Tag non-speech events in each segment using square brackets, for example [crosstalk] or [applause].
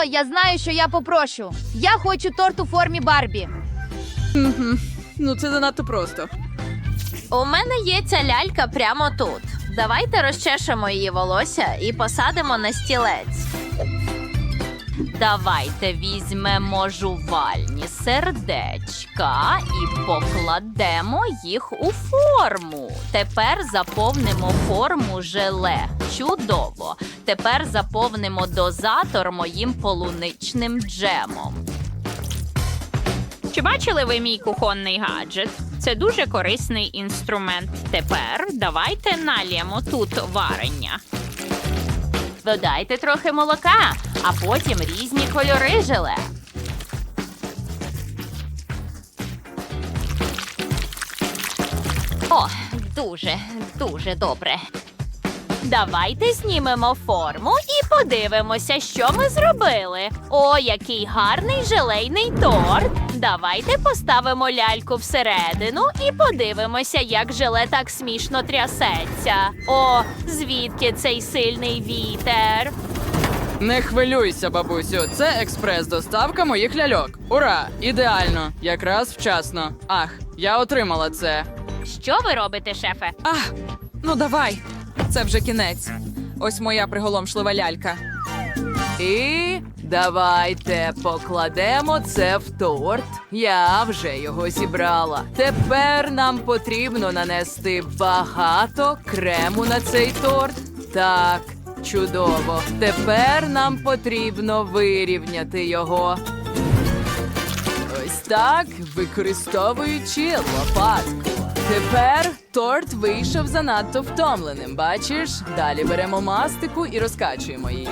О, я знаю, що я попрошу. Я хочу торт у формі Барбі. Ну це занадто просто. У мене є ця лялька прямо тут. Давайте розчешемо її волосся і посадимо на стілець. Давайте візьмемо жувальні сердечка і покладемо їх у форму. Тепер заповнимо форму желе. Чудово. Тепер заповнимо дозатор моїм полуничним джемом. Чи бачили ви мій кухонний гаджет? Це дуже корисний інструмент. Тепер давайте налємо тут варення. Додайте трохи молока, а потім різні кольори желе. О, дуже, дуже добре. Давайте знімемо форму і подивимося, що ми зробили. О, який гарний желейний торт. Давайте поставимо ляльку всередину і подивимося, як желе так смішно трясеться. О, звідки цей сильний вітер? Не хвилюйся, бабусю. Це експрес-доставка моїх ляльок. Ура! Ідеально! Якраз вчасно. Ах, я отримала це. Що ви робите, шефе? А, ну давай. Це вже кінець. Ось моя приголомшлива лялька. І давайте покладемо це в торт. Я вже його зібрала. Тепер нам потрібно нанести багато крему на цей торт. Так, чудово. Тепер нам потрібно вирівняти його. Ось так, використовуючи лопатку. Тепер торт вийшов занадто втомленим. Бачиш? Далі беремо мастику і розкачуємо її.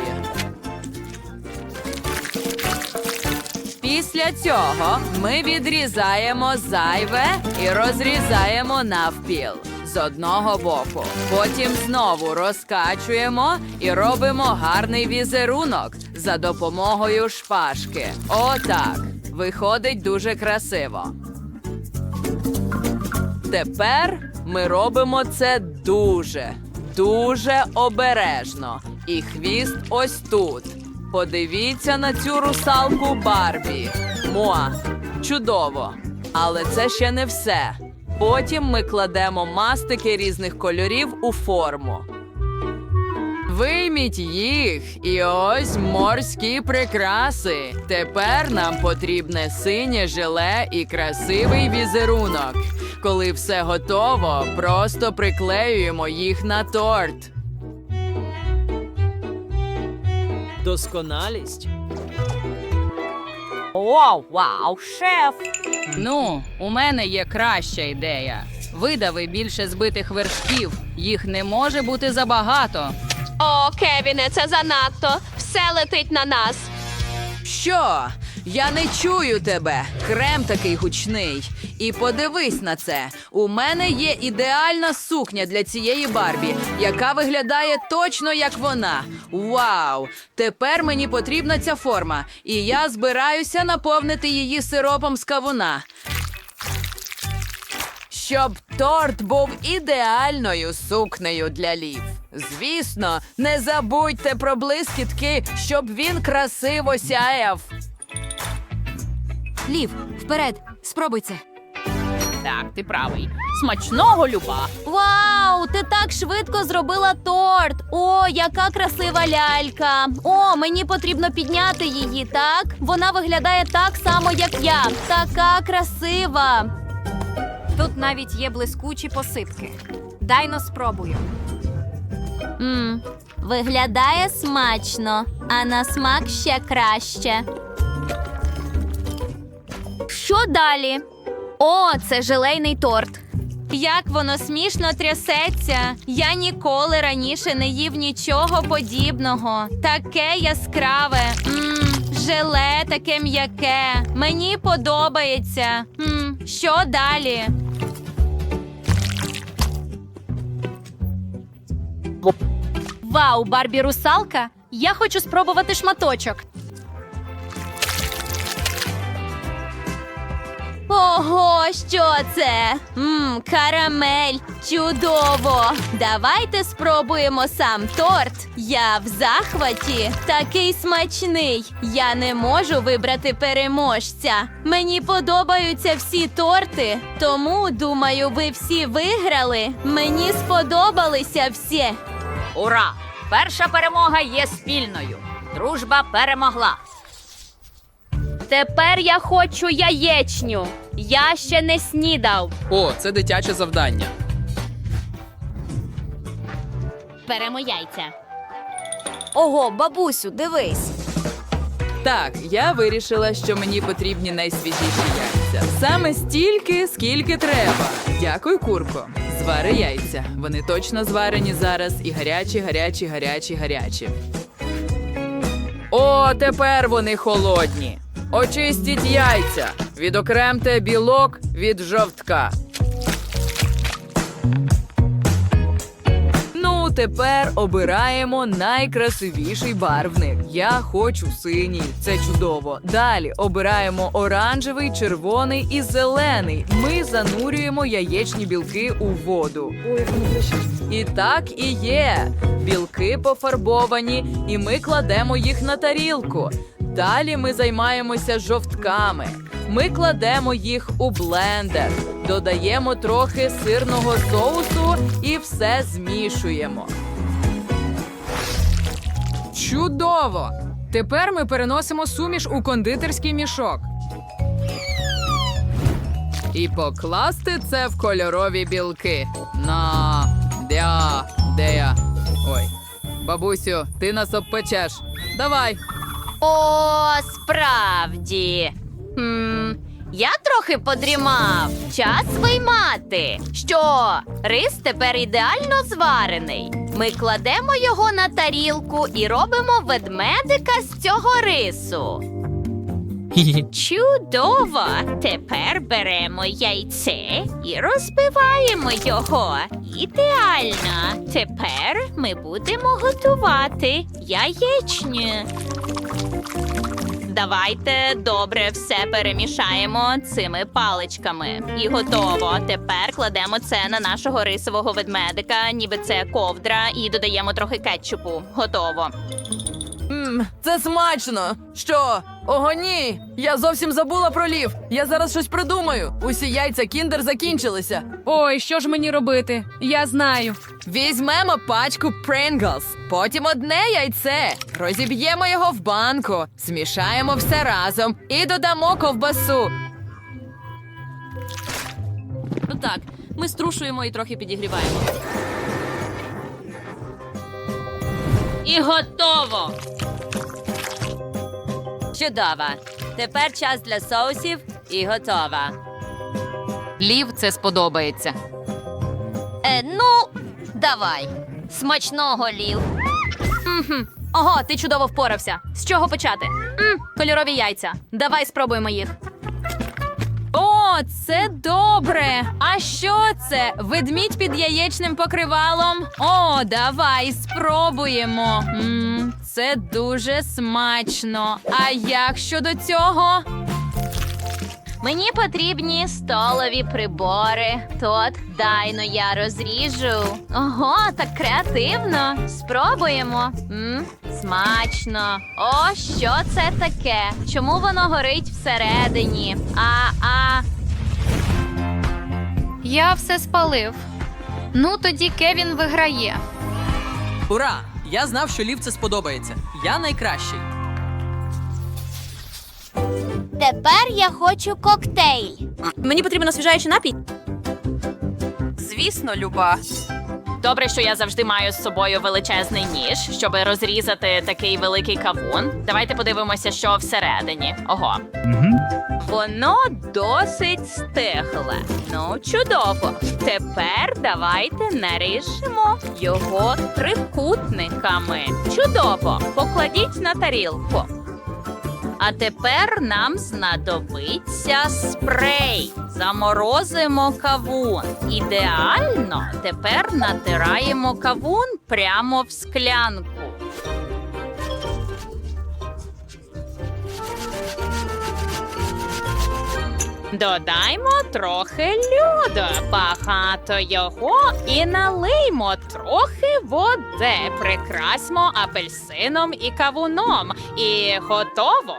Після цього ми відрізаємо зайве і розрізаємо навпіл з одного боку. Потім знову розкачуємо і робимо гарний візерунок за допомогою шпажки. Отак. Виходить дуже красиво. Тепер ми робимо це дуже, дуже обережно. І хвіст ось тут. Подивіться на цю русалку Барбі. Моа. Чудово. Але це ще не все. Потім ми кладемо мастики різних кольорів у форму. Вийміть їх, і ось морські прикраси. Тепер нам потрібне синє желе і красивий візерунок. Коли все готово, просто приклеюємо їх на торт. Досконалість. О, вау, шеф! Ну, у мене є краща ідея. Видави більше збитих вершків. Їх не може бути забагато. О, Кевіне, це занадто. Все летить на нас. Що? Я не чую тебе. Крем такий гучний. І подивись на це. У мене є ідеальна сукня для цієї Барбі, яка виглядає точно як вона. Вау! Тепер мені потрібна ця форма, і я збираюся наповнити її сиропом з кавуна. Щоб торт був ідеальною сукнею для лів. Звісно, не забудьте про блискітки, щоб він красиво сяяв. Лів, вперед, спробуй це. Так, ти правий. Смачного люба. Вау, ти так швидко зробила торт. О, яка красива лялька. О, мені потрібно підняти її, так? Вона виглядає так само, як я. Така красива. Тут навіть є блискучі посипки. Дайно спробую. Мм, виглядає смачно, а на смак ще краще. Що далі? О, це желейний торт. Як воно смішно трясеться. Я ніколи раніше не їв нічого подібного. Таке яскраве. Мм, желе таке м'яке. Мені подобається. Мм, що далі? Вау, Барбі русалка! Я хочу спробувати шматочок. Ого, що це? Мм, карамель. Чудово! Давайте спробуємо сам торт. Я в захваті. Такий смачний. Я не можу вибрати переможця. Мені подобаються всі торти, тому думаю, ви всі виграли. Мені сподобалися всі. Ура! Перша перемога є спільною. Дружба перемогла. Тепер я хочу яєчню. Я ще не снідав. О, це дитяче завдання. Беремо яйця. Ого, бабусю, дивись. Так, я вирішила, що мені потрібні найсвіжіші яйця. Саме стільки, скільки треба. Дякую, курко. Звари яйця. Вони точно зварені зараз і гарячі, гарячі, гарячі, гарячі. О, тепер вони холодні. Очистіть яйця. Відокремте білок від жовтка. Ну, тепер обираємо найкрасивіший барвник. Я хочу синій, це чудово. Далі обираємо оранжевий, червоний і зелений. Ми занурюємо яєчні білки у воду. І так і є. Білки пофарбовані, і ми кладемо їх на тарілку. Далі ми займаємося жовтками. Ми кладемо їх у блендер, додаємо трохи сирного соусу і все змішуємо. Чудово! Тепер ми переносимо суміш у кондитерський мішок. І покласти це в кольорові білки. На дя, де я? Ой. Бабусю, ти нас обпечеш. Давай. О, справді. Хм, я трохи подрімав. Час виймати. Що? Рис тепер ідеально зварений. Ми кладемо його на тарілку і робимо ведмедика з цього рису. [laughs] Чудово! Тепер беремо яйце і розбиваємо його. Ідеально! Тепер ми будемо готувати яєчню. Давайте добре все перемішаємо цими паличками. І готово. Тепер кладемо це на нашого рисового ведмедика, ніби це ковдра, і додаємо трохи кетчупу. Готово. Мм, це смачно. Що? Ого, ні. Я зовсім забула про лів. Я зараз щось придумаю. Усі яйця кіндер закінчилися. Ой, що ж мені робити? Я знаю. Візьмемо пачку Pringles, потім одне яйце, розіб'ємо його в банку, змішаємо все разом і додамо ковбасу. Ну так, ми струшуємо і трохи підігріваємо. І готово! Чудово. Тепер час для соусів і готова. Лів це сподобається. Е, ну, давай. Смачного лів. Мгм. Ого, ти чудово впорався. З чого почати? м кольорові яйця. Давай спробуємо їх. Це добре. А що це? Ведмідь під яєчним покривалом? О, давай спробуємо. м це дуже смачно. А як щодо цього? Мені потрібні столові прибори. Тот, дай но я розріжу. Ого, так креативно. Спробуємо. м смачно. О, що це таке? Чому воно горить всередині? А, а. Я все спалив. Ну, тоді Кевін виграє. Ура! Я знав, що лів це сподобається. Я найкращий. Тепер я хочу коктейль. Мені потрібен освіжаючий напій. Звісно, Люба. Добре, що я завжди маю з собою величезний ніж, щоб розрізати такий великий кавун. Давайте подивимося, що всередині. Ого. Воно досить стигле. Ну, чудово. Тепер давайте наріжемо його трикутниками. Чудово. Покладіть на тарілку. А тепер нам знадобиться спрей. Заморозимо кавун. Ідеально. Тепер натираємо кавун прямо в склянку. Додаймо трохи льоду, багато його і налиймо трохи води. Прикрасьмо апельсином і кавуном. І готово.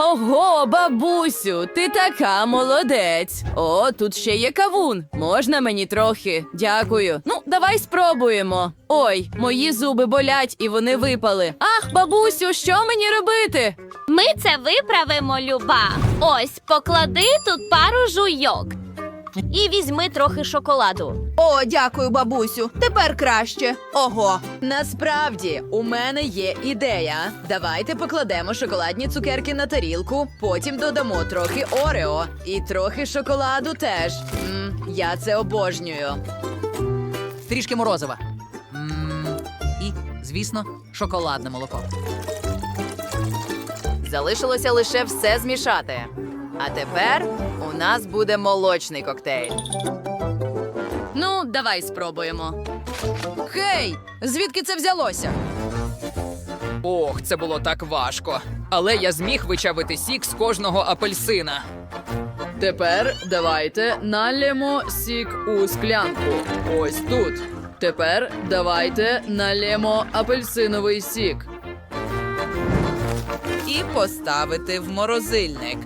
Ого, бабусю, ти така молодець. О, тут ще є кавун. Можна мені трохи? Дякую. Ну, давай спробуємо. Ой, мої зуби болять і вони випали. Ах, бабусю, що мені робити? Ми це виправимо, Люба. Ось, поклади тут пару жуйок. І візьми трохи шоколаду. О, дякую, бабусю. Тепер краще. Ого. Насправді, у мене є ідея. Давайте покладемо шоколадні цукерки на тарілку, потім додамо трохи Орео і трохи шоколаду теж. м я це обожнюю. трішки морозива. м і, звісно, шоколадне молоко. Залишилося лише все змішати. А тепер нас буде молочний коктейль. Ну, давай спробуємо. Хей! Звідки це взялося? Ох, це було так важко. Але я зміг вичавити сік з кожного апельсина. Тепер давайте налємо сік у склянку. Ось тут. Тепер давайте налємо апельсиновий сік. І поставити в морозильник.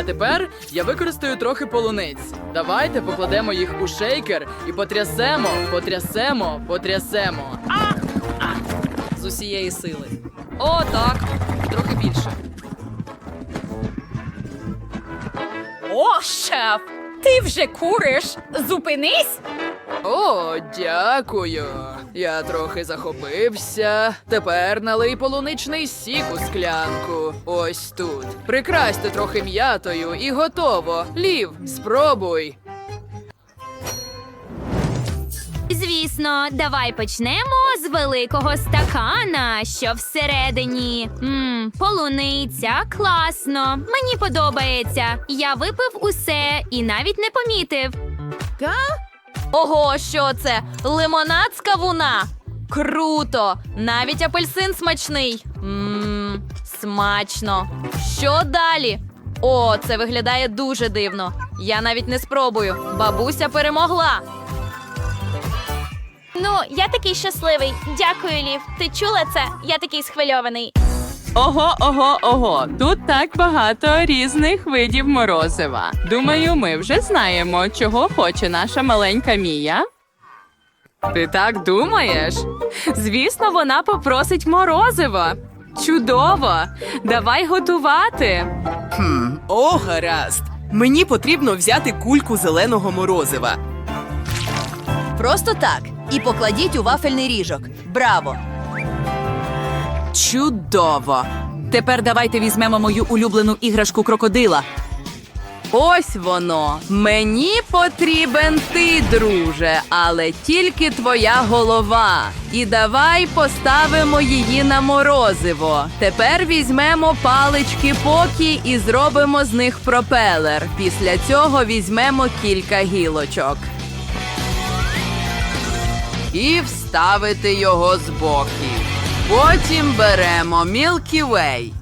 А тепер я використаю трохи полуниць. Давайте покладемо їх у шейкер і потрясемо, потрясемо, потрясемо. А! А! З усієї сили. О, так. Трохи більше. О, шеф! Ти вже куриш? Зупинись! О, дякую. Я трохи захопився. Тепер налий полуничний сік у склянку. Ось тут. Прикрасьте трохи м'ятою і готово. Лів, спробуй. Звісно, давай почнемо з великого стакана, що всередині. Мм, полуниця, класно. Мені подобається. Я випив усе і навіть не помітив. Ого, що це? Лимонад з кавуна. Круто! Навіть апельсин смачний. Мм, смачно. Що далі? О, це виглядає дуже дивно. Я навіть не спробую. Бабуся перемогла. Ну, я такий щасливий. Дякую, Лів. Ти чула це? Я такий схвильований. Ого, ого, ого. Тут так багато різних видів морозива. Думаю, ми вже знаємо, чого хоче наша маленька Мія. Ти так думаєш? Звісно, вона попросить морозиво. Чудово! Давай готувати. Хм, о, гаразд. Мені потрібно взяти кульку зеленого морозива. Просто так. І покладіть у вафельний ріжок. Браво! Чудово! Тепер давайте візьмемо мою улюблену іграшку крокодила. Ось воно. Мені потрібен ти, друже, але тільки твоя голова. І давай поставимо її на морозиво. Тепер візьмемо палички покі і зробимо з них пропелер. Після цього візьмемо кілька гілочок. І вставити його з боків. Потім беремо Milky Way.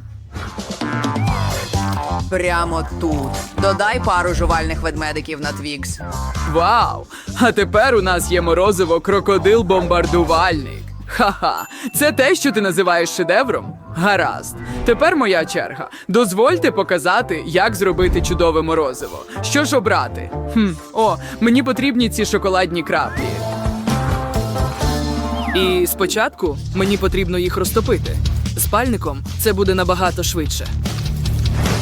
Прямо тут. Додай пару жувальних ведмедиків на Твікс. Вау! А тепер у нас є морозиво крокодил-бомбардувальник. Ха-ха, це те, що ти називаєш шедевром? Гаразд. Тепер моя черга. Дозвольте показати, як зробити чудове морозиво. Що ж обрати? Хм, о, мені потрібні ці шоколадні краплі. І спочатку мені потрібно їх розтопити. З пальником це буде набагато швидше.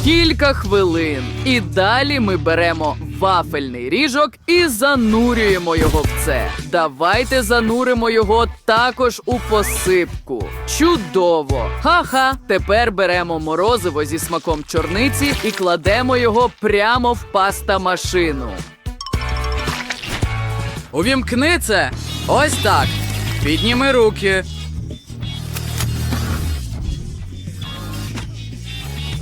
Кілька хвилин. І далі ми беремо вафельний ріжок і занурюємо його в це. Давайте зануримо його також у посипку. Чудово! Ха-ха! Тепер беремо морозиво зі смаком чорниці і кладемо його прямо в паста машину. Увімкни це! Ось так. Підніми руки.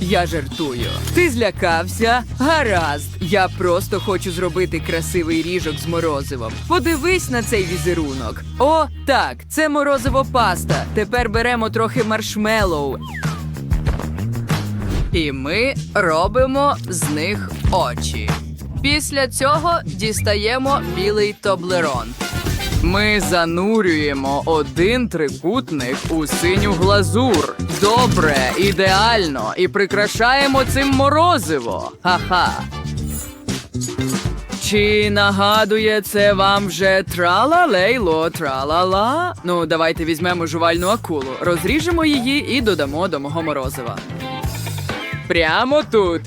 Я жартую. Ти злякався? Гаразд. Я просто хочу зробити красивий ріжок з морозивом. Подивись на цей візерунок. О, так, це морозиво паста. Тепер беремо трохи маршмеллоу. І ми робимо з них очі. Після цього дістаємо білий тоблерон. Ми занурюємо один трикутник у синю глазур. Добре, ідеально. І прикрашаємо цим морозиво. Ха-ха. Чи нагадує це вам вже тра-ла-лейло, тра-ла-ла? Ну, давайте візьмемо жувальну акулу, розріжемо її і додамо до мого морозива. Прямо тут.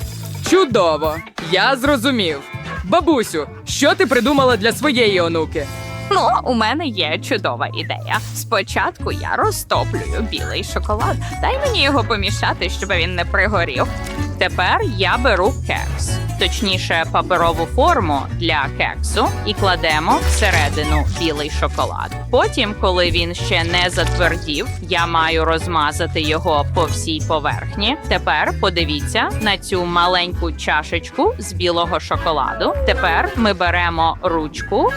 Чудово! Я зрозумів. Бабусю, що ти придумала для своєї онуки? Ну, у мене є чудова ідея. Спочатку я розтоплюю білий шоколад. Дай мені його помішати, щоб він не пригорів. Тепер я беру кекс, точніше, паперову форму для кексу, і кладемо всередину білий шоколад. Потім, коли він ще не затвердів, я маю розмазати його по всій поверхні. Тепер подивіться на цю маленьку чашечку з білого шоколаду. Тепер ми беремо ручку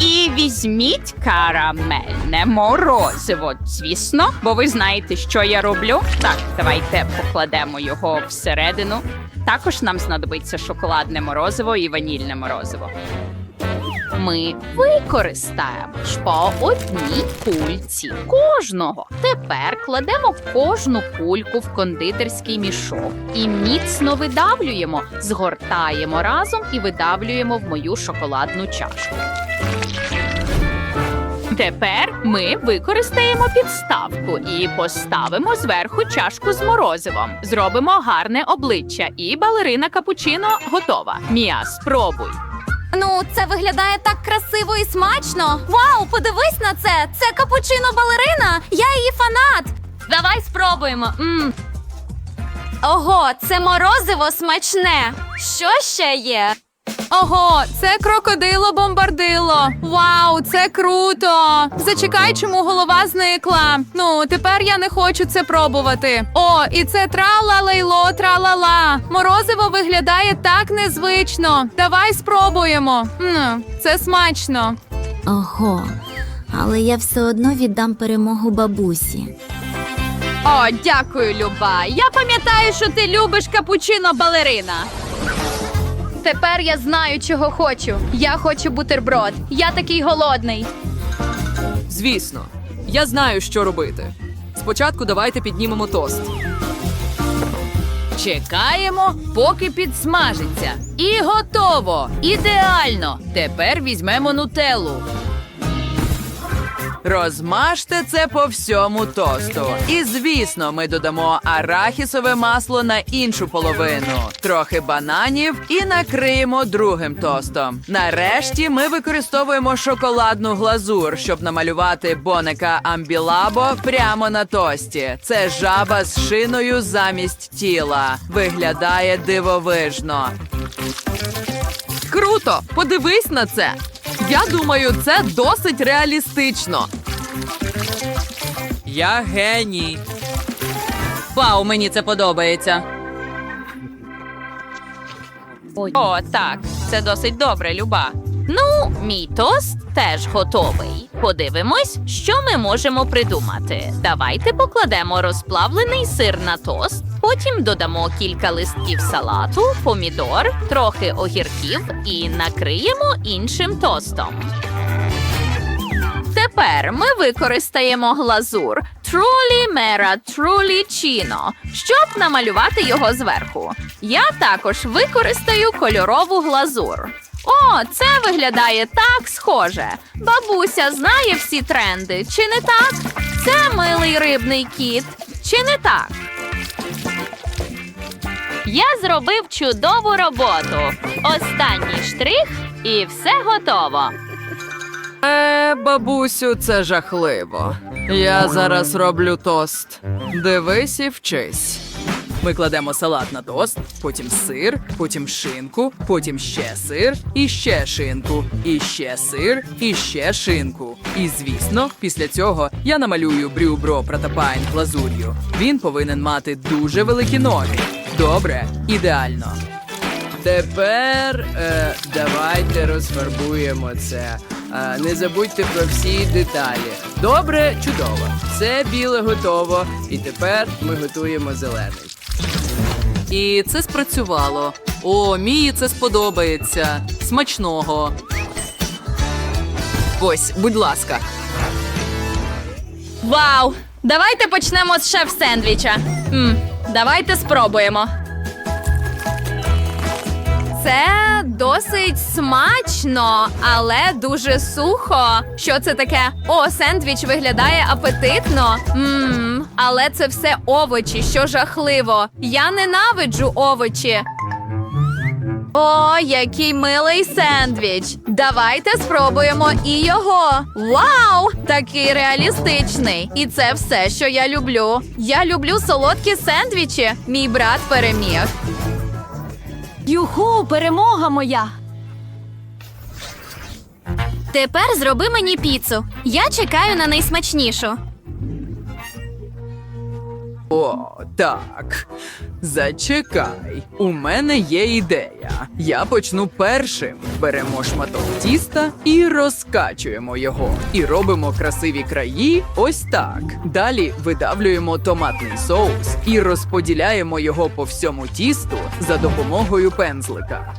і візьміть карамельне морозиво, звісно, бо ви знаєте, що я роблю. Так, давайте покладемо його всередину. Також нам знадобиться шоколадне морозиво і ванільне морозиво. Ми використаємо ж по одній кульці кожного. Тепер кладемо кожну кульку в кондитерський мішок і міцно видавлюємо, згортаємо разом і видавлюємо в мою шоколадну чашку. Тепер ми використаємо підставку і поставимо зверху чашку з морозивом. Зробимо гарне обличчя, і балерина капучино готова. Мія, спробуй. Ну, це виглядає так красиво і смачно. Вау, подивись на це! Це капучино балерина! Я її фанат! Давай спробуємо. м Ого, це морозиво смачне. Що ще є? Ого, це крокодило бомбардило. Вау, це круто! Зачекай, чому голова зникла. Ну, тепер я не хочу це пробувати. О, і це тра-ла-лейло, тра-ла-ла. Морозиво виглядає так незвично. Давай спробуємо. М, це смачно. Ого, але я все одно віддам перемогу бабусі. О, дякую, Люба. Я пам'ятаю, що ти любиш капучино балерина. Тепер я знаю, чого хочу. Я хочу бутерброд. Я такий голодний. Звісно, я знаю, що робити. Спочатку давайте піднімемо тост. Чекаємо, поки підсмажиться. І готово! Ідеально! Тепер візьмемо нутеллу. Розмажте це по всьому тосту. І звісно, ми додамо арахісове масло на іншу половину, трохи бананів і накриємо другим тостом. Нарешті ми використовуємо шоколадну глазур, щоб намалювати боника амбілабо прямо на тості. Це жаба з шиною замість тіла. Виглядає дивовижно. Круто! Подивись на це! Я думаю, це досить реалістично. Я геній. Вау, мені це подобається. О, так, це досить добре, Люба. Ну, мій тост теж готовий. Подивимось, що ми можемо придумати. Давайте покладемо розплавлений сир на тост, потім додамо кілька листків салату, помідор, трохи огірків і накриємо іншим тостом. Тепер ми використаємо глазур Truly Mera Truly Chino, щоб намалювати його зверху. Я також використаю кольорову глазур. О, це виглядає так схоже. Бабуся знає всі тренди, чи не так? Це милий рибний кіт, чи не так? Я зробив чудову роботу. Останній штрих, і все готово. Е, бабусю, це жахливо. Я зараз роблю тост. Дивись і вчись. Ми кладемо салат на тост, потім сир, потім шинку, потім ще сир, і ще шинку, і ще сир, і ще шинку. І звісно, після цього я намалюю брюбро протапайн глазур'ю. Він повинен мати дуже великі ноги. Добре, ідеально. Тепер е, давайте розфарбуємо це. Не забудьте про всі деталі. Добре, чудово. Все біле готово. І тепер ми готуємо зелений. І це спрацювало. О, Мії це сподобається. Смачного. Ось, будь ласка. Вау! Давайте почнемо з шеф-сендвіча. М, давайте спробуємо. Це досить смачно, але дуже сухо. Що це таке? О, сендвіч виглядає апетитно. Мм, але це все овочі, що жахливо. Я ненавиджу овочі. О, який милий сендвіч. Давайте спробуємо і його. Вау! Такий реалістичний. І це все, що я люблю. Я люблю солодкі сендвічі. Мій брат переміг. Юху, перемога моя. Тепер зроби мені піцу. Я чекаю на найсмачнішу. О, так. Зачекай. У мене є ідея. Я почну першим. Беремо шматок тіста і розкачуємо його. І робимо красиві краї ось так. Далі видавлюємо томатний соус і розподіляємо його по всьому тісту за допомогою пензлика.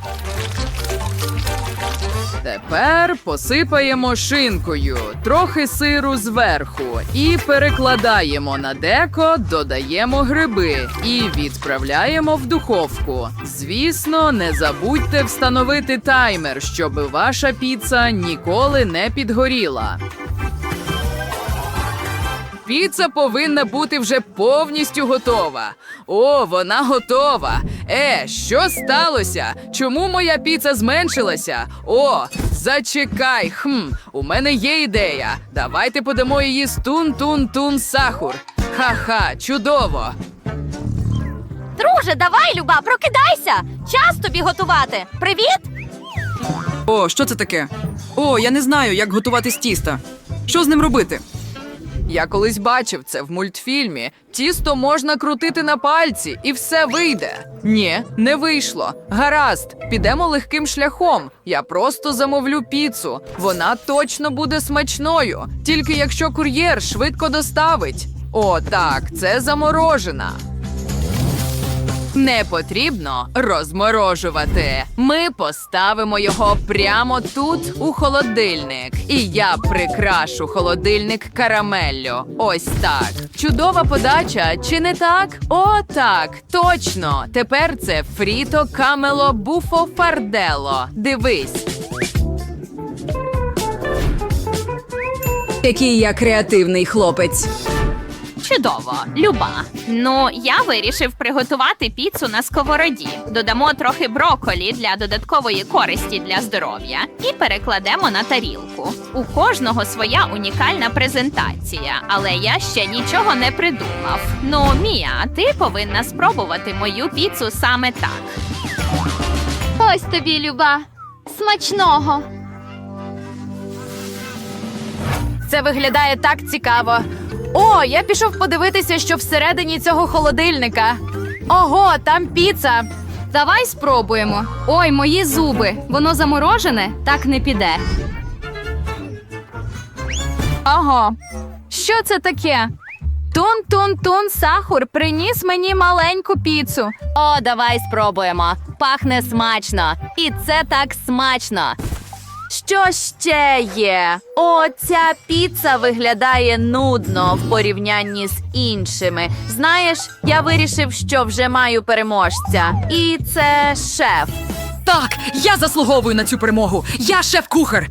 Тепер посипаємо шинкою, трохи сиру зверху і перекладаємо на деко, додаємо гриби і відправляємо в духовку. Звісно, не забудьте встановити таймер, щоб ваша піца ніколи не підгоріла. Піца повинна бути вже повністю готова. О, вона готова. Е, що сталося? Чому моя піца зменшилася? О, зачекай. Хм, у мене є ідея. Давайте подамо її з тун-тун-тун сахур. Ха-ха, чудово. Друже, давай, Люба, прокидайся! Час тобі готувати. Привіт! О, що це таке? О, я не знаю, як готувати з тіста. Що з ним робити? Я колись бачив це в мультфільмі. Тісто можна крутити на пальці, і все вийде. Ні, не вийшло. Гаразд, підемо легким шляхом. Я просто замовлю піцу. Вона точно буде смачною, тільки якщо кур'єр швидко доставить. О, так, це заморожена. Не потрібно розморожувати. Ми поставимо його прямо тут, у холодильник. І я прикрашу холодильник карамеллю. Ось так. Чудова подача, чи не так? О, так, точно. Тепер це фріто камело буфо фардело. Дивись. Який я креативний хлопець. Чудово, люба. Ну, я вирішив приготувати піцу на сковороді. Додамо трохи броколі для додаткової користі для здоров'я і перекладемо на тарілку. У кожного своя унікальна презентація, але я ще нічого не придумав. Ну, Мія, ти повинна спробувати мою піцу саме так. Ось тобі, Люба. Смачного. Це виглядає так цікаво. О, я пішов подивитися, що всередині цього холодильника. Ого, там піца. Давай спробуємо. Ой, мої зуби. Воно заморожене? Так не піде. Ого. Що це таке? Тун-тун-тун сахур приніс мені маленьку піцу. О, давай спробуємо. Пахне смачно. І це так смачно. Що ще є? О, ця піца виглядає нудно в порівнянні з іншими. Знаєш, я вирішив, що вже маю переможця. І це шеф. Так, я заслуговую на цю перемогу. Я шеф-кухар.